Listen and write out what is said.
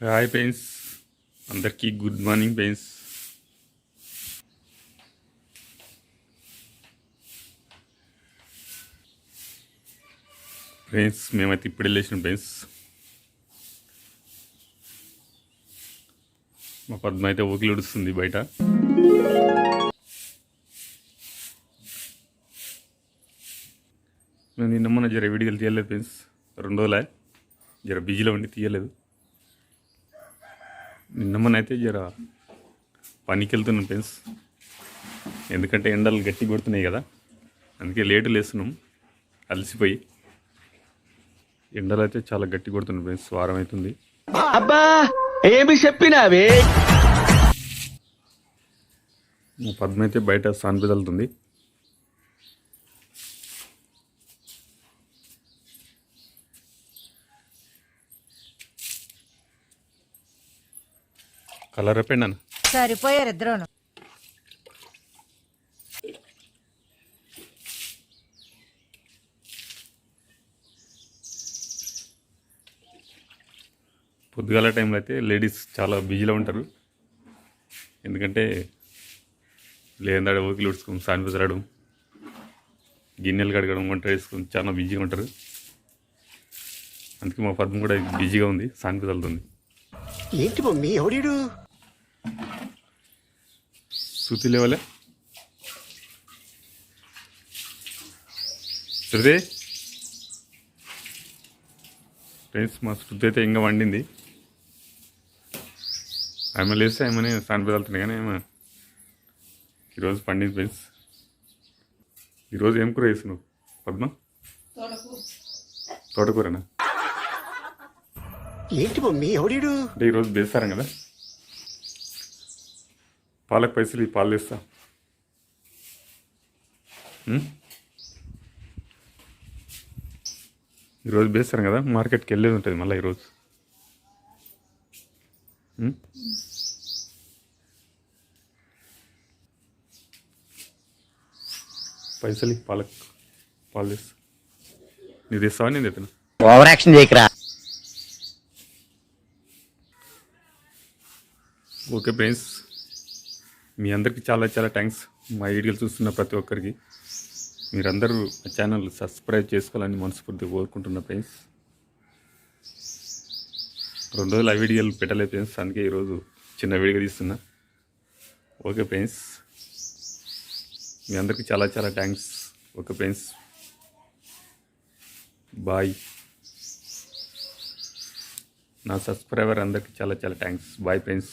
Hi పెయిన్స్ అందరికీ good morning పెయిన్స్ ఫ్రెండ్స్ మేమైతే ఇప్పుడు వెళ్ళేసిన ఫ్రెండ్స్ మా పద్మ అయితే ఊకిలు ఉడుస్తుంది బయట. మేము నిన్న మొన్న జర వీడియోలు తీయలేదు ఫ్రెండ్స్ రెండు రోజులే జర బిజీలో ఉండి తీయలేదు. నిన్న మొన్న అయితే జర పనికి వెళ్తున్నాం ఫ్రెండ్స్. ఎందుకంటే ఎండలు గట్టి కొడుతున్నాయి కదా. అందుకే లేటు లేస్తున్నాం. అలసిపోయి ఎండలు అయితే చాలా గట్టి కొడుతున్నాయి ఫ్రెండ్స్. వారం అవుతుంది. అబ్బా ఏమి చెప్పినావే? పద్మ అయితే బయట సాన్ కలర్ అయిపోయింది అన్న సరిపోయారు ఇద్దరును. పొద్దుగాల టైంలో అయితే లేడీస్ చాలా బిజీలో ఉంటారు. ఎందుకంటే లేదంటే ఊకిలు ఉడుచుకుని సాని తిరగడం గిన్నెలు కడగడం వంట వేసుకుని చాలా బిజీగా ఉంటారు. అందుకే మా పద్మ కూడా బిజీగా ఉంది సాని వెళ్తుంది ఏంటి మమ్మీ ఎవడీడు? శృతి లేవలే. శృతి? ఫ్రెండ్స్ మా శృతి అయితే ఇంకా వండింది. ఆమె లేస్తే ఆమెనే వెళ్తుంది కానీ ఆమె ఈరోజు పండింది ఫ్రెండ్స్. ఈరోజు ఏం కూర వేసినావు పద్మ? తోటకూరనా? ఏంటి మమ్మీ ఎవడీడు? అంటే ఈరోజు వేస్తారం కదా? పాలకు పైసలు ఈ పాలు తెస్తా. ఉం? ఈరోజు వేస్తారం కదా మార్కెట్కి వెళ్ళేది ఉంటుంది మళ్ళీ ఈరోజు? పైసలు పాలకు పాలు తెస్తా. నీకు తెస్తావా నేను తెస్తాను ఓవర్ యాక్షన్ చేయకరా. Okay friends. మీ అందరికీ చాలా చాలా థ్యాంక్స్ మా వీడియోలు చూస్తున్న ప్రతి ఒక్కరికి. మీరందరూ మా ఛానల్ సబ్స్క్రైబ్ చేసుకోవాలని మనస్ఫూర్తిగా కోరుకుంటున్న ఫ్రెండ్స్ రెండు రోజులు ఆ వీడియోలు పెట్టలేదు ఫ్రెండ్స్ అందుకే ఈరోజు చిన్న వీడియో తీస్తున్నా. ఓకే ఫ్రెండ్స్ మీ అందరికీ చాలా చాలా థ్యాంక్స్ ఓకే ఫ్రెండ్స్ బాయ్ నా సబ్స్క్రైబర్ అందరికీ చాలా చాలా థ్యాంక్స్ బాయ్ ఫ్రెండ్స్